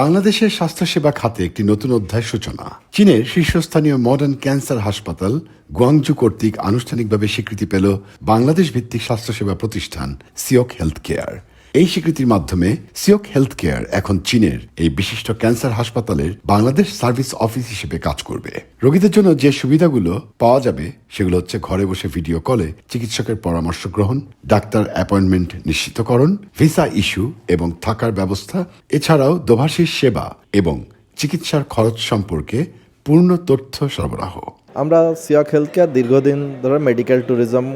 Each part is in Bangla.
বাংলাদেশের স্বাস্থ্যসেবা খাতে একটি নতুন অধ্যায় সূচনা। চীনের শীর্ষস্থানীয় মডার্ন ক্যান্সার হাসপাতাল গুয়াংজু কর্তৃক আনুষ্ঠানিকভাবে স্বীকৃতি পেল বাংলাদেশ ভিত্তিক স্বাস্থ্যসেবা প্রতিষ্ঠান সিওক হেলথ কেয়ার। এই স্বীকৃতির মাধ্যমে সিওক হেলথ কেয়ার এখন চীনের এই বিশিষ্ট ক্যান্সার হাসপাতালের বাংলাদেশ সার্ভিস অফিস হিসেবে কাজ করবে। রোগীদের জন্য যে সুবিধাগুলো পাওয়া যাবে, সেগুলো হচ্ছে ঘরে বসে ভিডিও কলে, চিকিৎসকের পরামর্শ গ্রহণ, ডাক্তার অ্যাপয়েন্টমেন্ট নিশ্চিতকরণ, ভিসা ইস্যু এবং থাকার ব্যবস্থা, এছাড়াও দোভাষীর সেবা এবং চিকিৎসার খরচ সম্পর্কে পূর্ণ তথ্য সরবরাহ। আমরা সিয়াক হেলথ কেয়ার দীর্ঘদিন ধরে মেডিকেল ট্যুরিজম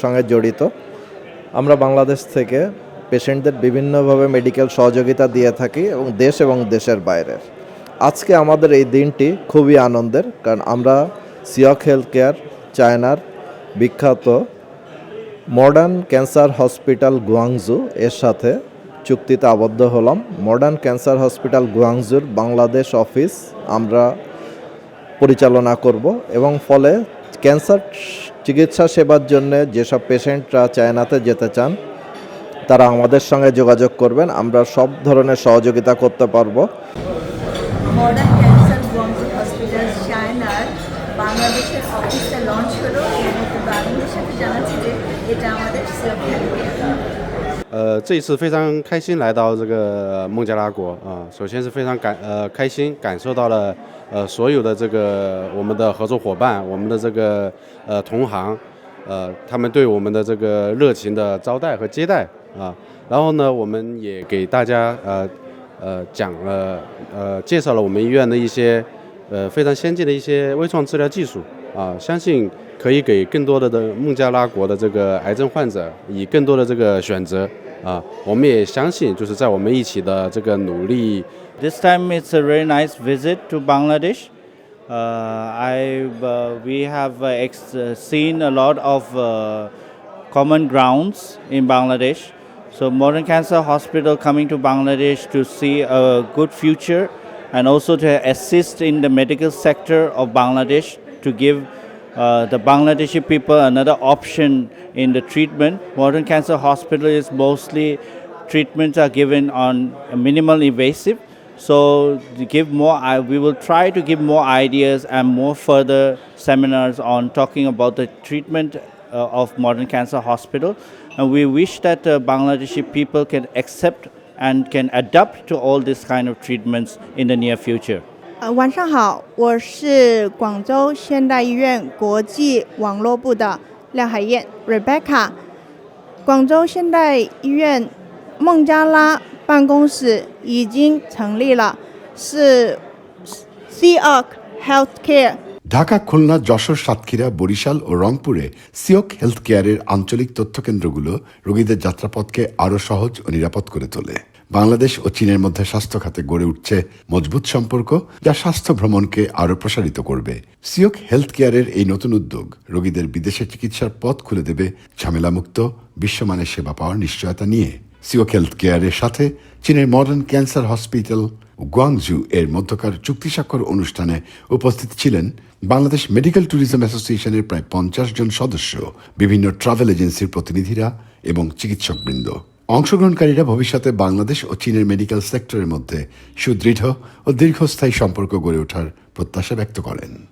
সঙ্গে জড়িত। আমরা বাংলাদেশ থেকে পেশেন্টদের বিভিন্নভাবে মেডিকেল সহযোগিতা দিয়ে থাকি এবং দেশ এবং দেশের বাইরের আজকে আমাদের এই দিনটি খুবই আনন্দের, কারণ আমরা সিয়ক হেলথ কেয়ার চায়নার বিখ্যাত মডার্ন ক্যান্সার হসপিটাল গুয়াংজু এর সাথে চুক্তিতে আবদ্ধ হলাম। মডার্ন ক্যান্সার হসপিটাল গুয়াংজুর বাংলাদেশ অফিস আমরা পরিচালনা করব এবং ফলে ক্যান্সার চিকিৎসা সেবার জন্য যেসব পেশেন্টরা চায়নাতে যেতে চান তারা আমাদের সঙ্গে যোগাযোগ করবেন আমরা সব ধরনের সহযোগিতা করতে পারবো মডার্ন ক্যান্সার গুয়াংজু হসপিটাল চায়নার বাংলাদেশের অফিসটা লঞ্চ হলো এবং খুব আনন্দের সাথে জানাচ্ছি যে এটা আমাদের self হেল্প呃，这一次非常开心来到这个孟加拉国啊、首先是非常感呃开心，感受到了呃所有的这个我们的合作伙伴，我们的这个呃同行，呃他们对我们的这个热情的招待和接待 啊。然后呢，我们也给大家呃呃讲了呃介绍了我们医院的一些呃非常先进的一些微创治疗技术啊，相信可以给更多的的孟加拉国的这个癌症患者以更多的这个选择啊。我们也相信，就是在我们一起的这个努力 This time it's a very nice visit to Bangladesh. Uh, I uh, we have uh, ex- uh, seen a lot of common grounds in Bangladesh. So Modern Cancer Hospital coming to Bangladesh to see a good future and also to assist in the medical sector of Bangladesh to give uh, the Bangladeshi people another option in the treatment. Modern Cancer Hospital is mostly treatments are given on minimal invasive. So give more, we will try to give more ideas and more further seminars on talking about the treatment of Modern Cancer Hospital. And we wish that uh, Bangladeshi people can accept and can adapt to all these kind of treatments in the near future. 呃，晚上好，我是广州现代医院国际网络部的廖海燕 Rebecca。广州现代医院孟加拉办公室已经成立了，是 COC Healthcare Dhaka, Khulna, Jessore, Satkhira, Barishal ও রংপুরে সিওক হেলথ কেয়ারের আঞ্চলিক তথ্যকেন্দ্রগুলো রোগীদের যাত্রাপথকে আরও সহজ ও নিরাপদ করে তোলে। বাংলাদেশ ও চীনের মধ্যে স্বাস্থ্য খাতে গড়ে উঠছে মজবুত সম্পর্ক যা স্বাস্থ্য ভ্রমণকে আরও প্রসারিত করবে। সিওক হেলথ কেয়ারের এই নতুন উদ্যোগ রোগীদের বিদেশে চিকিৎসার পথ খুলে দেবে ঝামেলামুক্ত, বিশ্বমানের সেবা পাওয়ার নিশ্চয়তা নিয়ে। সিওক হেলথ কেয়ারের সাথে চীনের মডার্ন ক্যান্সার হসপিটাল গুয়াংজু এর মধ্যকার চুক্তি স্বাক্ষর অনুষ্ঠানে উপস্থিত ছিলেন বাংলাদেশ মেডিকেল ট্যুরিজম অ্যাসোসিয়েশনের প্রায় পঞ্চাশ জন সদস্য, বিভিন্ন ট্রাভেল এজেন্সির প্রতিনিধিরা এবং চিকিৎসকবৃন্দ। অংশগ্রহণকারীরা ভবিষ্যতে বাংলাদেশ ও চীনের মেডিকেল সেক্টরের মধ্যে সুদৃঢ় ও দীর্ঘস্থায়ী সম্পর্ক গড়ে ওঠার প্রত্যাশা ব্যক্ত করেন।